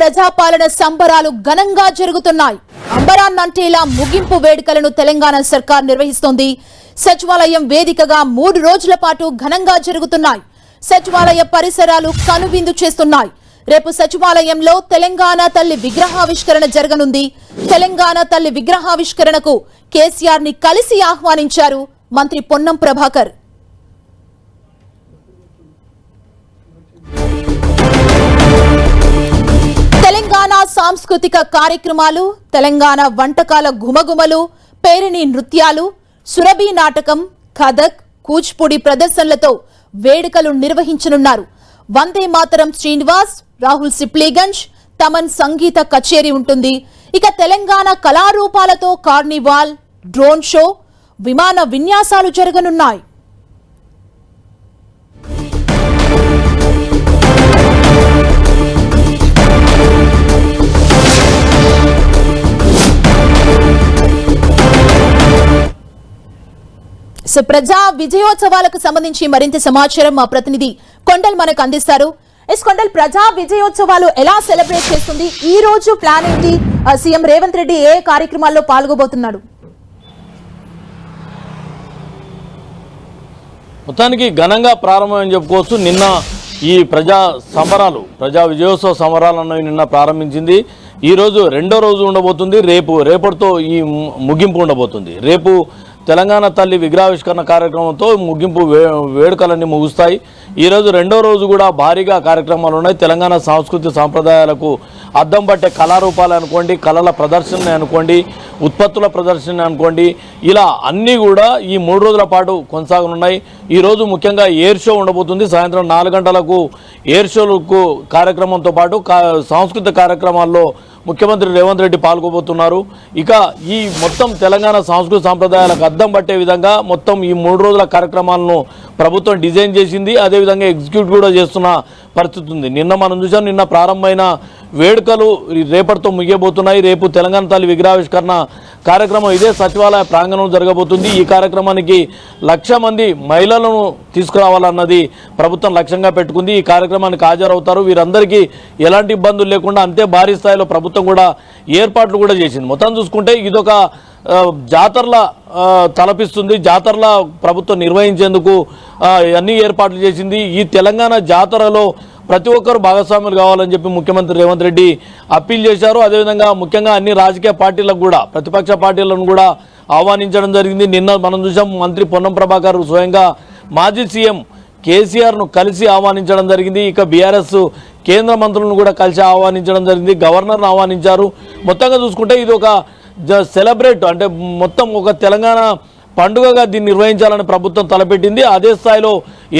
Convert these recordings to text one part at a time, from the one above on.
ప్రజాపాలన సంబరాలు ఘనంగా జరుగుతున్నాయి. అంబరాన్నంటేలా ముగింపు వేడుకలను తెలంగాణ సర్కార్ నిర్వహిస్తోంది. సచివాలయం వేదికగా మూడు రోజుల పాటు ఘనంగా జరుగుతున్నాయి. సచివాలయ పరిసరాలు కనువిందు చేస్తున్నాయి. రేపు సచివాలయంలో తెలంగాణ తల్లి విగ్రహావిష్కరణ జరగనుంది. తెలంగాణ తల్లి విగ్రహావిష్కరణకు కేసీఆర్ని కలిసి ఆహ్వానించారు మంత్రి పొన్నం ప్రభాకర్. సాంస్కృతిక కార్యక్రమాలు తెలంగాణ వంటకాల గుమగుమలు పేరిణి నృత్యాలు సురభి నాటకం కథక్ కూచిపూడి ప్రదర్శనలతో వేడుకలు నిర్వహించనున్నారు. వందే మాతరం శ్రీనివాస్ రాహుల్ సిప్లీగంజ్ తమన్ సంగీత కచేరీ ఉంటుంది. ఇక తెలంగాణ కళారూపాలతో కార్నివాల్ డ్రోన్ షో విమాన విన్యాసాలు జరగనున్నాయి. సో ప్రజా విజయోత్సవాలకు సంబంధించి మరింత సమాచారం మా ప్రతినిధి కొండల్ మనకు అందిస్తారు. ఎస్ కొండల్ ప్రజా విజయోత్సవాలు ఎలా సెలబ్రేట్ చేస్తుంది? ఈ రోజు ప్లాన్ ఏంటి? సీఎం రేవంత్ రెడ్డి ఏ కార్యక్రమాల్లో పాల్గొబోతున్నాడు? మొత్తానికి ఘనంగా ప్రారంభమని చెప్పుకోవచ్చు. నిన్న ఈ ప్రజా సంబరాలు ప్రజా విజయోత్సవ సంబరాలు అన్నవి నిన్న ప్రారంభించింది. ఈ రోజు రెండో రోజు ఉండబోతుంది. రేపు రేపటితో ఈ ముగింపు ఉండబోతుంది. రేపు తెలంగాణ తల్లి విగ్రహావిష్కరణ కార్యక్రమంతో ముగింపు వే వేడుకలన్నీ ముగుస్తాయి. ఈరోజు రెండో రోజు కూడా భారీగా కార్యక్రమాలు ఉన్నాయి. తెలంగాణ సాంస్కృతిక సాంప్రదాయాలకు అద్దం పట్టే కళారూపాలు అనుకోండి కళల ప్రదర్శనని అనుకోండి ఉత్పత్తుల ప్రదర్శన అనుకోండి. ఇలా అన్నీ కూడా ఈ మూడు రోజుల పాటు కొనసాగనున్నాయి. ఈరోజు ముఖ్యంగా ఎయిర్ షో ఉండబోతుంది. సాయంత్రం నాలుగు గంటలకు ఎయిర్ షోలకు కార్యక్రమంతో పాటు కా- సాంస్కృతిక కార్యక్రమాల్లో ముఖ్యమంత్రి రేవంత్ రెడ్డి పాల్గొబోతున్నారు. ఇక ఈ మొత్తం తెలంగాణ సాంస్కృతిక సాంప్రదాయాలకు అద్దం పట్టే విధంగా మొత్తం ఈ మూడు రోజుల కార్యక్రమాలను ప్రభుత్వం డిజైన్ చేసింది. అదేవిధంగా ఎగ్జిక్యూట్ కూడా చేస్తున్న పరిస్థితి ఉంది. నిన్న మనం చూసాం నిన్న ప్రారంభమైన వేడుకలు రేపటితో ముగియబోతున్నాయి. రేపు తెలంగాణ తల్లి విగ్రహావిష్కరణ కార్యక్రమం ఇదే సచివాలయ ప్రాంగణం జరగబోతుంది. ఈ కార్యక్రమానికి లక్ష మంది మహిళలను తీసుకురావాలన్నది ప్రభుత్వం లక్ష్యంగా పెట్టుకుంది. ఈ కార్యక్రమానికి హాజరవుతారు. వీరందరికీ ఎలాంటి ఇబ్బందులు లేకుండా అంతే భారీ స్థాయిలో ప్రభుత్వం కూడా ఏర్పాట్లు కూడా చేసింది. మొత్తం చూసుకుంటే ఇదొక జాతరల తలపిస్తుంది. జాతరల ప్రభుత్వం నిర్వహించేందుకు అన్ని ఏర్పాట్లు చేసింది. ఈ తెలంగాణ జాతరలో ప్రతి ఒక్కరు భాగస్వాములు కావాలని చెప్పి ముఖ్యమంత్రి రేవంత్ రెడ్డి అప్పీల్ చేశారు. అదేవిధంగా ముఖ్యంగా అన్ని రాజకీయ పార్టీలకు కూడా ప్రతిపక్ష పార్టీలను కూడా ఆహ్వానించడం జరిగింది. నిన్న మనం చూసాం మంత్రి పొన్నం ప్రభాకర్ స్వయంగా మాజీ సీఎం కేసీఆర్ను కలిసి ఆహ్వానించడం జరిగింది. ఇక బీఆర్ఎస్ కేంద్ర మంత్రులను కూడా కలిసి ఆహ్వానించడం జరిగింది. గవర్నర్ను ఆహ్వానించారు. మొత్తంగా చూసుకుంటే ఇది ఒక జ- సెలబ్రేట్ అంటే మొత్తం ఒక తెలంగాణ పండుగగా దీన్ని నిర్వహించాలని ప్రభుత్వం తలపెట్టింది. అదే స్థాయిలో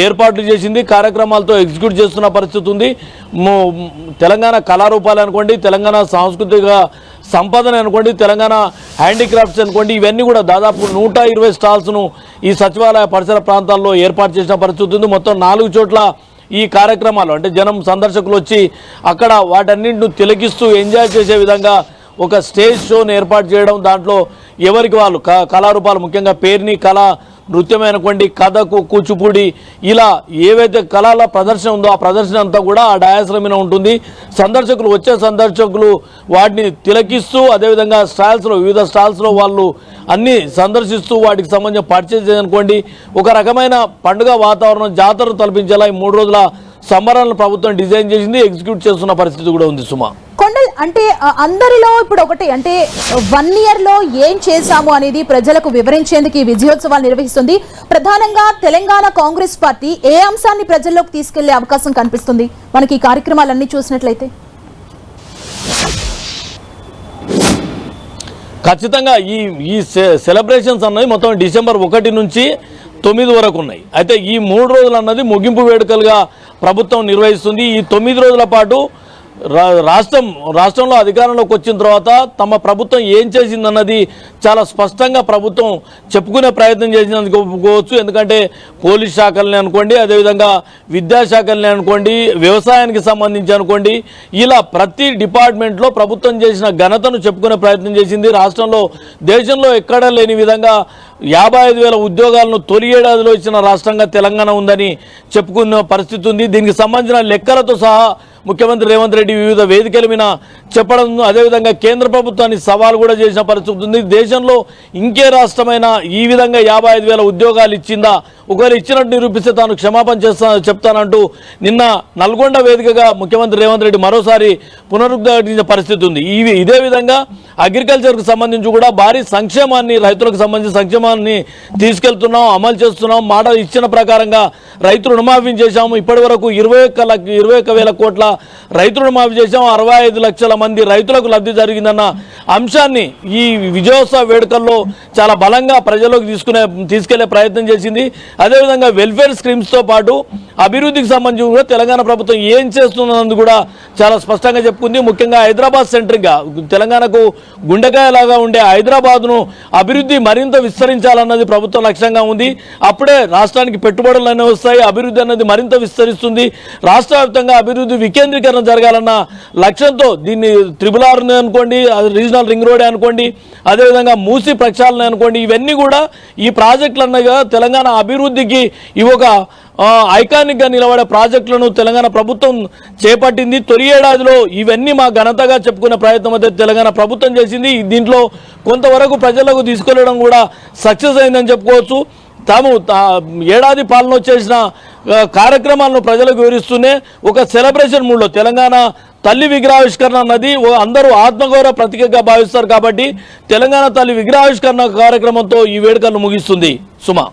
ఏర్పాట్లు చేసింది. కార్యక్రమాలతో ఎగ్జిక్యూట్ చేస్తున్న పరిస్థితి ఉంది. తెలంగాణ కళారూపాలు అనుకోండి తెలంగాణ సాంస్కృతిక సంపదని అనుకోండి తెలంగాణ హ్యాండీక్రాఫ్ట్స్ అనుకోండి ఇవన్నీ కూడా దాదాపు నూట ఇరవై స్టాల్స్ను ఈ సచివాలయ పరిసర ప్రాంతాల్లో ఏర్పాటు చేసిన పరిస్థితి ఉంది. మొత్తం నాలుగు చోట్ల ఈ కార్యక్రమాలు అంటే జనం సందర్శకులు వచ్చి అక్కడ వాటన్నింటిని తిలకిస్తూ ఎంజాయ్ చేసే విధంగా ఒక స్టేజ్ షోను ఏర్పాటు చేయడం దాంట్లో ఎవరికి వాళ్ళు? క కళారూపాలు ముఖ్యంగా పేరుని కళ నృత్యం అనుకోండి కథకు కూచిపూడి ఇలా ఏవైతే కళల ప్రదర్శన ఉందో ఆ ప్రదర్శన అంతా కూడా ఆ డయాస్ల మీద ఉంటుంది. సందర్శకులు వచ్చే సందర్శకులు వాటిని తిలకిస్తూ అదేవిధంగా స్టాల్స్లో వివిధ స్టాల్స్లో వాళ్ళు అన్ని సందర్శిస్తూ వాటికి సంబంధించిన పర్చేజ్ అనుకోండి ఒక రకమైన పండుగ వాతావరణం జాతరను తలపించేలా ఈ మూడు రోజుల సంబరాలను ప్రభుత్వం డిజైన్ చేసింది ఎగ్జిక్యూట్ చేస్తున్న పరిస్థితి కూడా ఉంది సుమా. కొండల్ అంటే అందరిలో ఇప్పుడు ఒకటి అంటే వన్ ఇయర్లో ఏం చేశాము అనేది ప్రజలకు వివరించేందుకు ఈ విజయోత్సవాలు నిర్వహిస్తుంది. ప్రధానంగా తెలంగాణ కాంగ్రెస్ పార్టీ ఏ అంశాన్ని ప్రజల్లోకి తీసుకెళ్ళే అవకాశం కనిపిస్తుంది? మనకి ఈ కార్యక్రమాలన్నీ చూసినట్లయితే. ఖచ్చితంగా ఈ ఈ సె- సెలబ్రేషన్స్ అన్నది మొత్తం డిసెంబర్ ఒకటి నుంచి తొమ్మిది వరకు ఉన్నాయి. అయితే ఈ మూడు రోజులు అన్నది ముగింపు వేడుకలుగా ప్రభుత్వం నిర్వహిస్తుంది. ఈ తొమ్మిది రోజుల పాటు రాష్ట్రం రాష్ట్రంలో అధికారంలోకి వచ్చిన తర్వాత తమ ప్రభుత్వం ఏం చేసిందన్నది చాలా స్పష్టంగా ప్రభుత్వం చెప్పుకునే ప్రయత్నం చేసినందుకు ఒప్పుకోవచ్చు. ఎందుకంటే పోలీస్ శాఖల్ని అనుకోండి అదేవిధంగా విద్యాశాఖల్ని అనుకోండి వ్యవసాయానికి సంబంధించి అనుకోండి ఇలా ప్రతి డిపార్ట్మెంట్లో ప్రభుత్వం చేసిన ఘనతను చెప్పుకునే ప్రయత్నం చేసింది. రాష్ట్రంలో దేశంలో ఎక్కడా లేని విధంగా యాభై ఐదు వేల ఉద్యోగాలను తొలి ఏడాదిలో ఇచ్చిన రాష్ట్రంగా తెలంగాణ ఉందని చెప్పుకున్న పరిస్థితి ఉంది. దీనికి సంబంధించిన లెక్కలతో సహా ముఖ్యమంత్రి రేవంత్ రెడ్డి వివిధ వేదికల మీద చెప్పడం అదేవిధంగా కేంద్ర ప్రభుత్వాన్ని సవాల్ కూడా చేసిన పరిస్థితి ఉంది. దేశంలో ఇంకే రాష్ట్రమైన ఈ విధంగా యాభై ఐదు వేల ఉద్యోగాలు ఇచ్చిందా? ఒకవేళ ఇచ్చినట్టు నిరూపిస్తే తాను క్షమాపణ చేస్తా చెప్తానంటూ నిన్న నల్గొండ వేదికగా ముఖ్యమంత్రి రేవంత్ రెడ్డి మరోసారి పునరుద్ఘాటించిన పరిస్థితి ఉంది. ఇవి ఇదే విధంగా అగ్రికల్చర్కు సంబంధించి కూడా భారీ సంక్షేమాన్ని రైతులకు సంబంధించిన సంక్షేమాన్ని తీసుకెళ్తున్నాం అమలు చేస్తున్నాం. మాట ఇచ్చిన ప్రకారంగా రైతు రుణమాఫీ చేశాము. ఇప్పటి వరకు ఇరవై ఒక్క లక్ష ఇరవై ఒక్క వేల కోట్ల రైతులను మాఫీ చేశాం. అరవై ఐదు లక్షల మంది రైతులకు లబ్ధి జరిగిందన్న అంశాన్ని ఈ విజయోత్సవ వేడుకల్లో చాలా బలంగా ప్రజల్లోకి తీసుకునే తీసుకెళ్ళే ప్రయత్నం చేసింది. అదేవిధంగా వెల్ఫేర్ స్కీమ్స్తో పాటు అభివృద్ధికి సంబంధించి కూడా తెలంగాణ ప్రభుత్వం ఏం చేస్తున్నది కూడా చాలా స్పష్టంగా చెప్పుకుంది. ముఖ్యంగా హైదరాబాద్ సెంటర్గా తెలంగాణకు గుండెకాయలాగా ఉండే హైదరాబాద్ను అభివృద్ధి మరింత విస్తరించాలన్నది ప్రభుత్వం లక్ష్యంగా ఉంది. అప్పుడే రాష్ట్రానికి పెట్టుబడులు అనేవి వస్తాయి అభివృద్ధి అన్నది మరింత విస్తరిస్తుంది. రాష్ట్ర వ్యాప్తంగా అభివృద్ధి వికేంద్రీకరణ జరగాలన్న లక్ష్యంతో దీన్ని త్రిబుల్ ఆర్ అనుకోండి రీజనల్ రింగ్ రోడ్ అనుకోండి అదేవిధంగా మూసి ప్రక్షాళన అనుకోండి ఇవన్నీ కూడా ఈ ప్రాజెక్టులు అన్నగా తెలంగాణ అభివృద్ధికి ఇవి ఒక ఐకానిక్గా నిలబడే ప్రాజెక్టులను తెలంగాణ ప్రభుత్వం చేపట్టింది. తొలి ఏడాదిలో ఇవన్నీ మా ఘనతగా చెప్పుకునే ప్రయత్నం అయితే తెలంగాణ ప్రభుత్వం చేసింది. దీంట్లో కొంతవరకు ప్రజలకు తీసుకెళ్ళడం కూడా సక్సెస్ అయిందని చెప్పుకోవచ్చు. తాము ఏడాది పాలన చేసిన కార్యక్రమాలను ప్రజలకు వివరిస్తూనే ఒక సెలబ్రేషన్ మూడ్లో తెలంగాణ తల్లి విగ్రహావిష్కరణ అన్నది అందరూ ఆత్మగౌరవ ప్రతీకగా భావిస్తారు కాబట్టి తెలంగాణ తల్లి విగ్రహావిష్కరణ కార్యక్రమంతో ఈ వేడుకలను ముగిస్తుంది. సుమా.